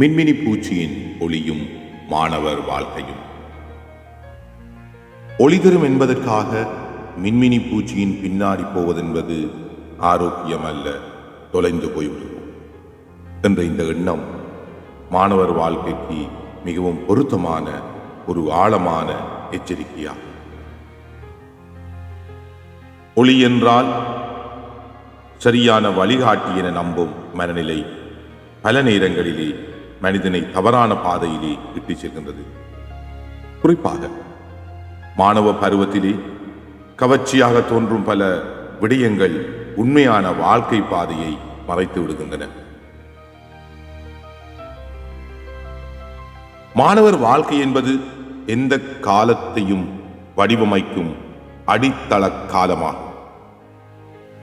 மின்மினி பூச்சியின் ஒளியும் மாணவர் வாழ்க்கையும். ஒளி தரும் என்பதற்காக மின்மினி பூச்சியின் பின்னாடி போவதென்பது ஆரோக்கியம் அல்ல தொலைந்து போய்விடுவோம் என்ற இந்த எண்ணம் மாணவர் வாழ்க்கைக்கு மிகவும் பொருத்தமான ஒரு ஆழமான எச்சரிக்கையாகும். ஒளி என்றால் சரியான வழிகாட்டி என நம்பும் மனநிலை பல நேரங்களிலே மனிதனை தவறான பாதையிலே இட்டுச் செல்கின்றது. குறிப்பாக மாணவ பருவத்திலே கவர்ச்சியாக தோன்றும் பல விடயங்கள் உண்மையான வாழ்க்கை பாதையை மறைத்து விடுகின்றன. மாணவர் வாழ்க்கை என்பது எந்த காலத்தையும் வடிவமைக்கும் அடித்தள காலமாகும்.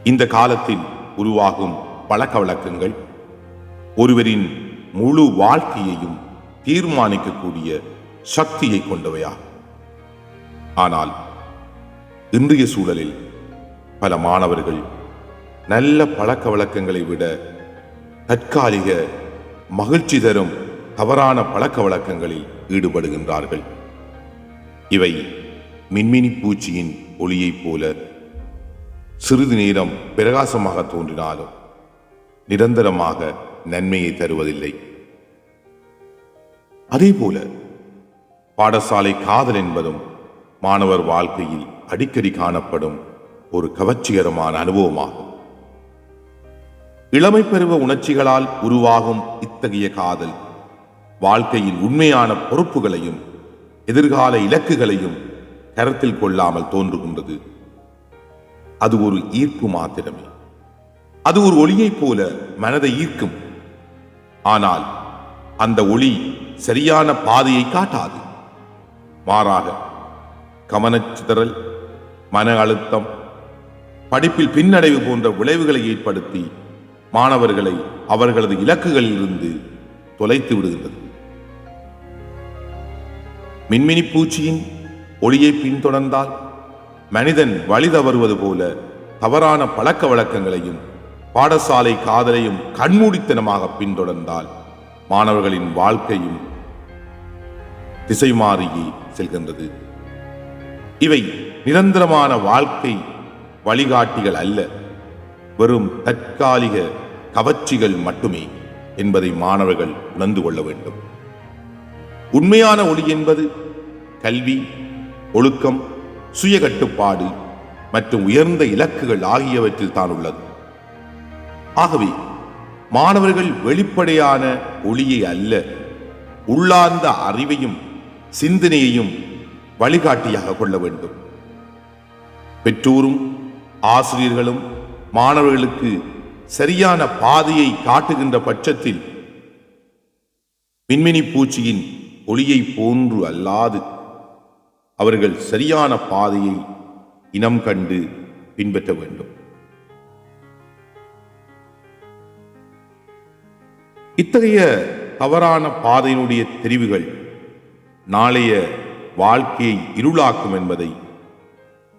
இந்த காலத்தில் உருவாகும் பழக்க வழக்கங்கள் ஒருவரின் முழு வாழ்க்கையையும் தீர்மானிக்கக்கூடிய சக்தியை கொண்டவையாகும் ஆனால் இன்றைய சூழலில் பல மாணவர்கள் நல்ல பழக்க வழக்கங்களை விட தற்காலிக மகிழ்ச்சி தரும் தவறான பழக்க வழக்கங்களில் ஈடுபடுகின்றார்கள். இவை மின்மினி பூச்சியின் ஒளியைப் போல சிறிது நேரம் பிரகாசமாக தோன்றினாலும் நிரந்தரமாக நன்மையை தருவதில்லை. அதேபோல பாடசாலை காதல் என்பதும் மாணவர் வாழ்க்கையில் அடிக்கடி காணப்படும் ஒரு கவர்ச்சிகரமான அனுபவமாகும். இளமை பருவ உணர்ச்சிகளால் உருவாகும் இத்தகைய காதல் வாழ்க்கையில் உண்மையான பொறுப்புகளையும் எதிர்கால இலக்குகளையும் கருத்தில் கொள்ளாமல் தோன்றுகின்றது. அது ஒரு ஈர்ப்பு மாத்திரமே. அது ஒரு ஒளியைப் போல மனதை ஈர்க்கும். ஆனால் அந்த ஒளி சரியான பாதையை காட்டாது. மாறாக கவனச்சிதறல் மன அழுத்தம் படிப்பில் பின்னடைவு போன்ற விளைவுகளை ஏற்படுத்தி மாணவர்களை அவர்களது இலக்குகளில் இருந்து தொலைத்து விடுகின்றது. மின்மினி பூச்சியின் ஒளியை பின்தொடர்ந்தால் மனிதன் வழி தவறுவது போல தவறான பழக்க வழக்கங்களையும் பாடசாலை காதலையும் கண்மூடித்தனமாக பின்தொடர்ந்தால் மாணவர்களின் வாழ்க்கையும் திசை மாறியே செல்கின்றது. இவை நிரந்தரமான வாழ்க்கை வழிகாட்டிகள் அல்ல. வெறும் தற்காலிக கவர்ச்சிகள் மட்டுமே என்பதை மாணவர்கள் உணர்ந்து கொள்ள வேண்டும். உண்மையான ஒளி என்பது கல்வி ஒழுக்கம் சுய கட்டுப்பாடு மற்றும் உயர்ந்த இலக்குகள் ஆகியவற்றில் தான் உள்ளது. ஆகவே மாணவர்கள் வெளிப்படையான ஒளியை அல்ல உள்ளார்ந்த அறிவையும் சிந்தனையையும் வழிகாட்டியாக கொள்ள வேண்டும். பெற்றோரும் ஆசிரியர்களும் மாணவர்களுக்கு சரியான பாதையை காட்டுகின்ற பட்சத்தில் மின்மினி பூச்சியின் ஒளியை போன்று அல்லாது அவர்கள் சரியான பாதையை இனம் கண்டு பின்பற்ற வேண்டும். இத்தகைய தவறான பாதையினுடைய தெரிவுகள் நாளைய வாழ்க்கையை இருளாக்கும் என்பதை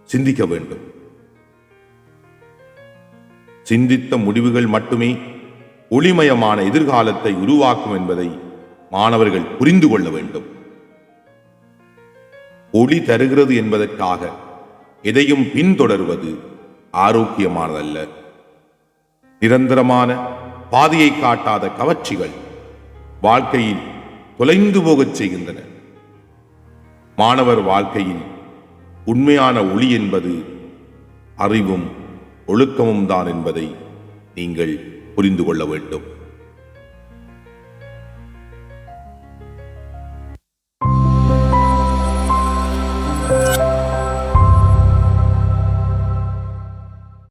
சிந்திக்க வேண்டும். சிந்தித்த முடிவுகள் மட்டுமே ஒளிமயமான எதிர்காலத்தை உருவாக்கும் என்பதை மாணவர்கள் புரிந்து கொள்ள வேண்டும். ஒளி தருகிறது என்பதற்காக எதையும் பின்தொடர்வது ஆரோக்கியமானதல்ல. நிரந்தரமான பாதையை காட்டாத கவர்ச்சிகள் வாழ்க்கையில் தொலைந்து போகச் செய்கின்றன. மாணவர் வாழ்க்கையில் உண்மையான ஒளி என்பது அறிவும் ஒழுக்கமும் தான் என்பதை நீங்கள் புரிந்து கொள்ள வேண்டும்.